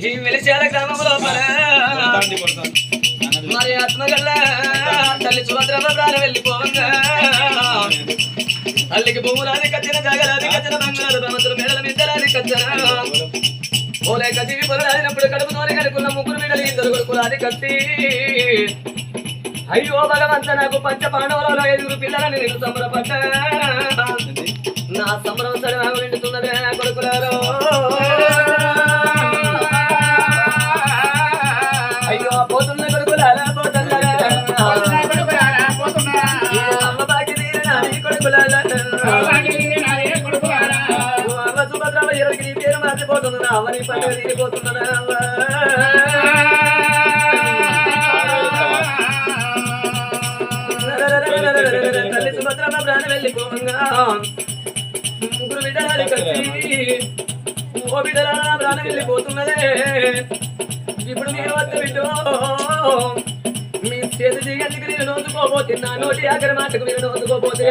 ఈ వెలిచాల గ్రామం మరి ఆత్మగల్ల తల్లి సుభద్రమ్మ ప్రాణం వెళ్ళిపోవంగా తల్లికి భూములాది కచ్చిన జగలాది కచ్చిన బంగారు భ్రమతులు మెడల మిద్దలాది కచ్చన ఓలే కచ్చివి పొలాడినప్పుడు కడుపుతోనే కడుకున్న ముగ్గురు మిడలి ఇద్దరు కొడుకులాది కత్తి. అయ్యో భగవంత నాకు పంచ పాండవులలో ఐదుగురు పిల్లలని నేను సంబరపడ్డ నా సంబరం సరే నిండుతున్నదే నా కొడుకులారో. అయ్యో పోతున్న కొడుకులారా పోతున్నారా. అమ్మ బాకి తీరిన నీ కొడుకులారా. అమ్మ సుభద్రమ్మ ఎవరికి నీ పేరు మార్చిపోతున్నా అవని పండుగ తీరిపోతున్నదా తల్లి సుభద్రమ్మ ప్రాణం వెళ్ళిపోగా ముగ్గురు బిడ్డలాలి కత్తి ఓ బిడ్డల ప్రాణం వెళ్ళిపోతున్నదే ఇప్పుడు మీరు వద్ద బిడ్డో మీ చేతి దిగందుకు నేను నోచుకోబోతే నా నోటి ఆఖరి మాటకు నోచుకోబోతే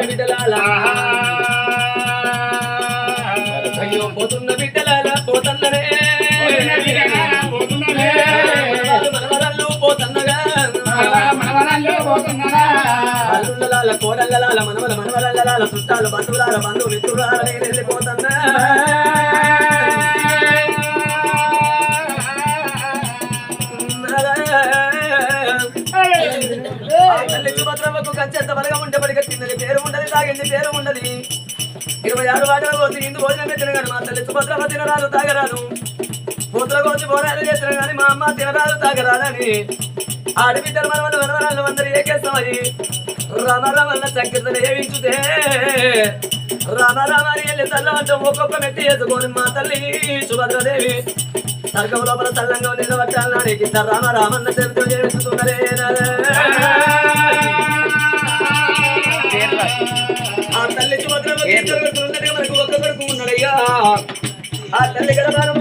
అల్లుళ్ళలాల కోడళ్ళలాల మనవల మనవరాళ్ళలాల చుట్టాలు బంధువులాల బంధువు మిత్రులాల నేను వెళ్ళిపోతున్నా. తల్లి సుభద్రమ్మకు కంచెంత బలగా ఉంటే పడిగ పేరు ఉండదు తాగింది పేరు ఉండదు. ఇరవై ఆరు వాటలు కోసి ఇందు భోజనం పెట్టిన కానీ మా తల్లి సుభద్రమ్మ తినరాదు తాగరాదు. పూతల కోసి పోరాలు చేసిన కానీ మా అమ్మ తినరాదు తాగరాదని. ఆడబిడ్డలు మనవలు మనవరాళ్ళు అందరూ ఏకేస్తామని రామ రామన్న సంకీర్తన ఏవించుతే రామ రామ అని వెళ్ళి తల్లంటే ఒక్కొక్క మెట్టి వేసుకొని మా తల్లి సుభద్రదేవి సర్గం లోపల తల్లంగా నిలబట్టాలని కింద రామ రామన్న చెబుతూ చేస్తున్నదే ఆ తల్లి సుభద్రమ్మ మనకు ఒక్క కొడుకు ఉన్నాడయ్యా ఆ తల్లి గడపారం